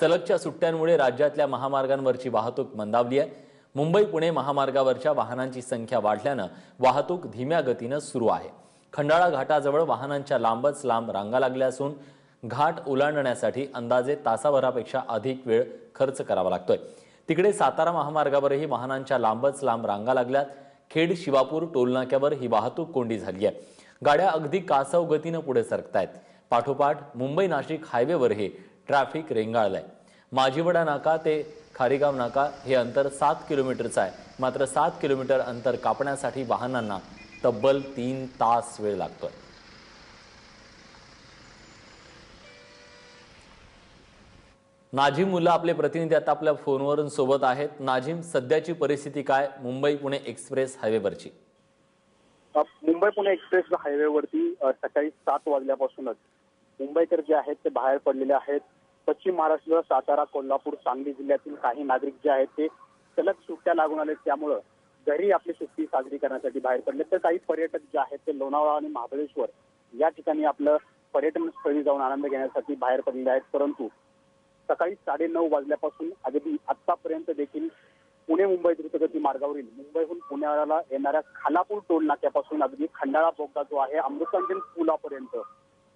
सलगच्या सुट्ट्यांमुळे राज्यातल्या महामार्गांवरची वाहतूक मंदावली आहे. मुंबई पुणे महामार्गावरच्या वाहनांची संख्या वाढल्यानं वाहतूक धीम्या गतीनं सुरू आहे. खंडाळा घाटाजवळ वाहनांच्या लांबच लांब रांगा लागल्या असून घाट ओलांडण्यासाठी अंदाजे तासाभरापेक्षा अधिक वेळ खर्च करावा लागतोय. तिकडे सातारा महामार्गावरही वाहनांच्या लांबच लांब रांगा लागल्यात. खेड शिवापूर टोलनाक्यावर ही वाहतूक कोंडी झाली आहे. गाड्या अगदी कासव गतीनं पुढे सरकतायत. पाठोपाठ मुंबई नाशिक हायवेवरही ट्रॅफिक रेंगाळलंय. माझीवडा नाका ते खारीगाव नाका हे अंतर सात किलोमीटरचं आहे. मात्र सात किलोमीटर अंतर कापण्यासाठी वाहनांना तब्बल तीन तास वेळ लागतोय. नाझीम मुल्ला आपले प्रतिनिधी आता आपल्या फोनवरून सोबत आहेत. नाझीम सध्याची परिस्थिती काय? मुंबई पुणे एक्सप्रेस हायवेवरची. मुंबई पुणे एक्सप्रेस हायवेवरती सकाळी सात वाजल्यापासूनच मुंबईकर जे आहेत ते बाहेर पडलेले आहेत. पश्चिम महाराष्ट्र सातारा कोल्हापूर सांगली जिल्ह्यातील काही नागरिक जे आहेत ते सलग सुट्ट्या लागून आले त्यामुळं घरी आपली सुट्टी साजरी करण्यासाठी बाहेर पडले तर काही पर्यटक जे आहेत ते लोणावळा आणि महाबळेश्वर या ठिकाणी आपलं पर्यटन स्थळी जाऊन आनंद घेण्यासाठी बाहेर पडलेले आहेत. परंतु सकाळी साडेनऊ वाजल्यापासून अगदी आतापर्यंत देखील पुणे मुंबई द्रुतगती मार्गावरील मुंबईहून पुण्याला येणाऱ्या खालापूर टोल नाक्यापासून अगदी खंडाळा बोगदा जो आहे अमृतांजन पुलापर्यंत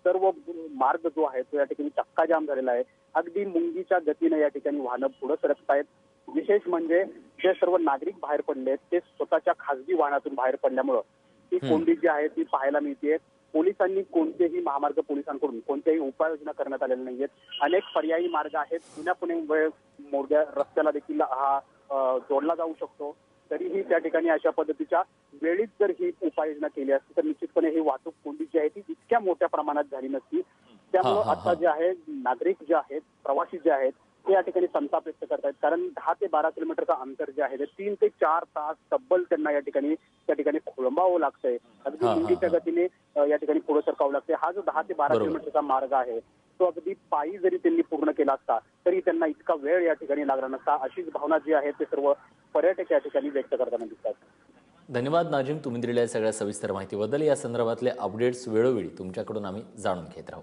सर्व मार्ग जो आहे तो या ठिकाणी चक्काजाम झालेला आहे. अगदी मुंगीच्या गतीने या ठिकाणी वाहनं पुढे सरकत आहेत. विशेष म्हणजे जे सर्व नागरिक बाहेर पडले ते स्वतःच्या खासगी वाहनातून बाहेर पडल्यामुळं ही कोंडी जी आहे ती पाहायला मिळते पोलिसांनी कोणतेही महामार्ग पोलिसांकडून कोणत्याही उपाययोजना करण्यात आलेल्या नाहीयेत. अनेक पर्यायी मार्ग आहेत. पुण्या पुणे मोरग्या रस्त्याला देखील हा जोडला जाऊ शकतो. तरीही त्या ठिकाणी अशा पद्धतीच्या वेळीच जर ही उपाययोजना केली असती तर निश्चितपणे ही वाहतूक कोंडी जी आहे ती इतक्या मोठ्या प्रमाणात झाली नसती त्यामुळं आता. जे आहे नागरिक जे आहेत प्रवासी जे आहेत ते या ठिकाणी संताप व्यक्त करतायत कारण दहा ते बारा किलोमीटरचं अंतर जे आहे ते तीन ते चार तास तब्बल त्यांना या ठिकाणी त्या ठिकाणी खोळंबावं लागतंय अगदी हा, हा, मुंगीच्या हा. गतीने या ठिकाणी पुढे सरकावं लागते हा जो दहा ते बारा. किलोमीटरचा मार्ग आहे तो अगदी पायी जरी त्यांनी पूर्ण केला असता तरी त्यांना इतका वेळ या ठिकाणी लागला नसता. अशीच भावना जी आहे ते सर्व पर्यटक या ठिकाणी व्यक्त करताना दिसतात. धन्यवाद नाजिम. तुम्ही दिलेल्या सगळ्या सविस्तर माहितीबद्दल. या संदर्भातले अपडेट्स वेळोवेळी तुमच्याकडून आम्ही जाणून घेत राहू.